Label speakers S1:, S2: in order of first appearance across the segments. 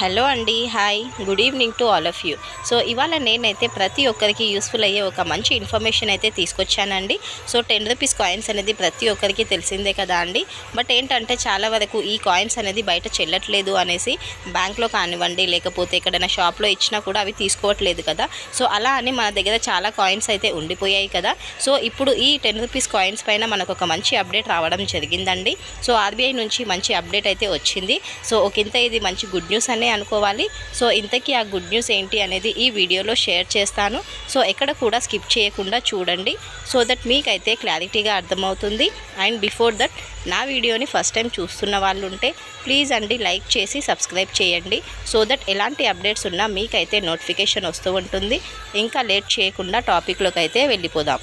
S1: Hello అండి hi. Good evening to all of you. So ఇవాళ నేనైతే ప్రతి ఒక్కరికి యూస్ఫుల్ అయ్యే ఒక మంచి ఇన్ఫర్మేషన్ అయితే తీసుకొచ్చానండి. సో టెన్ రూపీస్ కాయిన్స్ అనేది ప్రతి ఒక్కరికి తెలిసిందే కదా అండి. బట్ ఏంటంటే చాలా వరకు ఈ కాయిన్స్ అనేది బయట చెల్లట్లేదు అనేసి బ్యాంక్లో కానివ్వండి లేకపోతే ఎక్కడైనా షాప్లో ఇచ్చినా కూడా అవి తీసుకోవట్లేదు కదా. సో అలా అని మన దగ్గర చాలా కాయిన్స్ అయితే ఉండిపోయాయి కదా. సో ఇప్పుడు ఈ టెన్ రూపీస్ కాయిన్స్ పైన మనకు ఒక మంచి అప్డేట్ రావడం జరిగిందండి. సో ఆర్బీఐ నుంచి మంచి అప్డేట్ అయితే వచ్చింది. సో ఒక ఇంత ఇది మంచి గుడ్ న్యూస్ అనే అనుకోవాలి. సో ఇంతకీ ఆ గుడ్ న్యూస్ ఏంటి అనేది ఈ వీడియోలో షేర్ చేస్తాను. సో ఎక్కడ కూడా స్కిప్ చేయకుండా చూడండి. సో దట్ మీకైతే క్లారిటీగా అర్థమవుతుంది. అండ్ బిఫోర్ దట్ నా వీడియోని ఫస్ట్ టైం చూస్తున్న వాళ్ళు ఉంటే ప్లీజ్ అండి లైక్ చేసి సబ్స్క్రైబ్ చేయండి. సో దట్ ఎలాంటి అప్డేట్స్ ఉన్నా మీకైతే నోటిఫికేషన్ వస్తూ ఉంటుంది. ఇంకా లేట్ చేయకుండా టాపిక్లోకి అయితే వెళ్ళిపోదాం.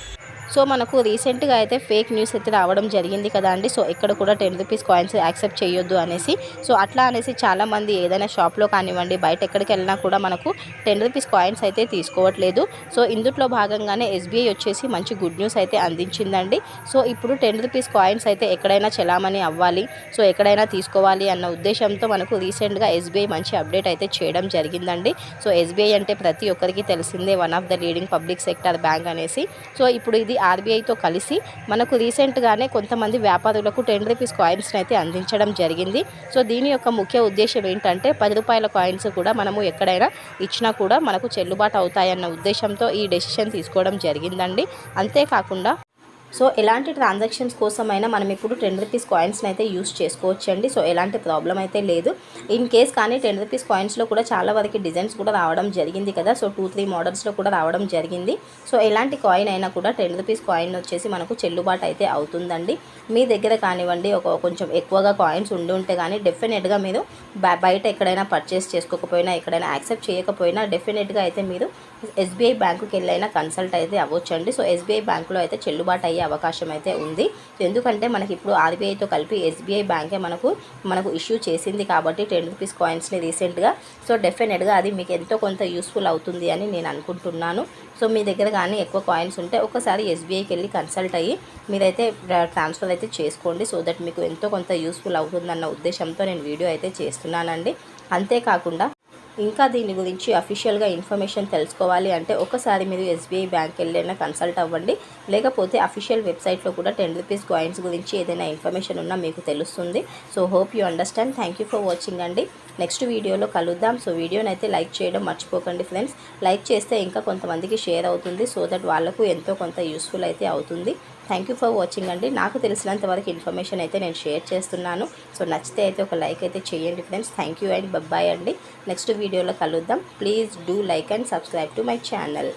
S1: సో మనకు రీసెంట్గా అయితే ఫేక్ న్యూస్ అయితే రావడం జరిగింది కదా అండి. సో ఇక్కడ కూడా టెన్ రూపీస్ కాయిన్స్ యాక్సెప్ట్ చేయొద్దు అనేసి. సో అట్లా అనేసి చాలామంది ఏదైనా షాప్లో కానివ్వండి బయట ఎక్కడికి వెళ్ళినా కూడా మనకు టెన్ రూపీస్ కాయిన్స్ అయితే తీసుకోవట్లేదు. సో ఇందులో భాగంగానే ఎస్బీఐ వచ్చేసి మంచి గుడ్ న్యూస్ అయితే అందించిందండి. సో ఇప్పుడు టెన్ రూపీస్ కాయిన్స్ అయితే ఎక్కడైనా చలామణి అవ్వాలి సో ఎక్కడైనా తీసుకోవాలి అన్న ఉద్దేశంతో మనకు రీసెంట్గా ఎస్బీఐ మంచి అప్డేట్ అయితే చేయడం జరిగిందండి. సో ఎస్బీఐ అంటే ప్రతి ఒక్కరికి తెలిసిందే one of the leading public sector bank అనేసి. సో ఇప్పుడు ఇది ఆర్బీఐతో కలిసి మనకు రీసెంట్గానే కొంతమంది వ్యాపారులకు టెన్ రూపీస్ కాయిన్స్ని అయితే అందించడం జరిగింది. సో దీని యొక్క ముఖ్య ఉద్దేశం ఏంటంటే పది రూపాయల కాయిన్స్ కూడా మనము ఎక్కడైనా ఇచ్చినా కూడా మనకు చెల్లుబాటు అవుతాయన్న ఉద్దేశంతో ఈ డెసిషన్ తీసుకోవడం జరిగిందండి. అంతేకాకుండా సో ఎలాంటి ట్రాన్సాక్షన్స్ కోసమైనా మనం ఇప్పుడు టెన్ రూపీస్ కాయిన్స్ని అయితే యూస్ చేసుకోవచ్చు అండి సో ఎలాంటి ప్రాబ్లం అయితే లేదు. ఇన్ కేస్ కానీ టెన్ రూపీస్ కాయిన్స్లో కూడా చాలా వరకు డిజైన్స్ కూడా రావడం జరిగింది కదా. సో టూ త్రీ మోడల్స్లో కూడా రావడం జరిగింది. సో ఎలాంటి కాయిన్ అయినా కూడా టెన్ రూపీస్ కాయిన్ వచ్చేసి మనకు చెల్లుబాటు అయితే అవుతుందండి. మీ దగ్గర కానివ్వండి ఒక కొంచెం ఎక్కువగా కాయిన్స్ ఉండి ఉంటే కానీ డెఫినెట్గా మీరు బయట ఎక్కడైనా పర్చేస్ చేసుకోకపోయినా ఎక్కడైనా యాక్సెప్ట్ చేయకపోయినా డెఫినెట్గా అయితే మీరు ఎస్బీఐ బ్యాంకుకి వెళ్ళైనా కన్సల్ట్ అయితే అవ్వచ్చండి. సో ఎస్బీఐ బ్యాంకులో అయితే చెల్లుబాటు అయ్యే అవకాశం అయితే ఉంది. ఎందుకంటే మనకి ఇప్పుడు ఆర్బీఐతో కలిపి ఎస్బీఐ బ్యాంకే మనకు మనకు ఇష్యూ చేసింది కాబట్టి టెన్ రూపీస్ కాయిన్స్ని రీసెంట్గా సో డెఫినెట్గా అది మీకు ఎంతో కొంత యూస్ఫుల్ అవుతుంది అని నేను అనుకుంటున్నాను. సో మీ దగ్గర కానీ ఎక్కువ కాయిన్స్ ఉంటే ఒకసారి ఎస్బీఐకి వెళ్ళి కన్సల్ట్ అయ్యి మీరైతే ట్రాన్స్ఫర్ అయితే చేసుకోండి. సో దట్ మీకు ఎంతో కొంత యూస్ఫుల్ అవుతుందన్న ఉద్దేశంతో నేను వీడియో అయితే చేస్తున్నానండి. అంతేకాకుండా ఇంకా దీని గురించి అఫీషియల్గా ఇన్ఫర్మేషన్ తెలుసుకోవాలి అంటే ఒకసారి మీరు ఎస్బీఐ బ్యాంక్ వెళ్ళైనా కన్సల్ట్ అవ్వండి. లేకపోతే అఫీషియల్ వెబ్సైట్లో కూడా టెన్ రూపీస్ కాయిన్స్ గురించి ఏదైనా ఇన్ఫర్మేషన్ ఉన్నా మీకు తెలుస్తుంది. So hope you understand thank you for watching అండి. నెక్స్ట్ వీడియోలో కలుద్దాం. సో వీడియోని అయితే లైక్ చేయడం మర్చిపోకండి ఫ్రెండ్స్ లైక్ చేస్తే ఇంకా కొంతమందికి షేర్ అవుతుంది. సో దట్ వాళ్ళకు ఎంతో కొంత యూస్ఫుల్ అయితే అవుతుంది. థ్యాంక్ యూ ఫర్ వాచింగ్ అండి. నాకు తెలిసినంత వరకు ఇన్ఫర్మేషన్ అయితే నేను షేర్ చేస్తున్నాను. సో నచ్చితే అయితే ఒక లైక్ అయితే చేయండి friends thank you and bye bye అండి. నెక్స్ట్ వీడియోలో కలుద్దాం. Please do like and subscribe to my channel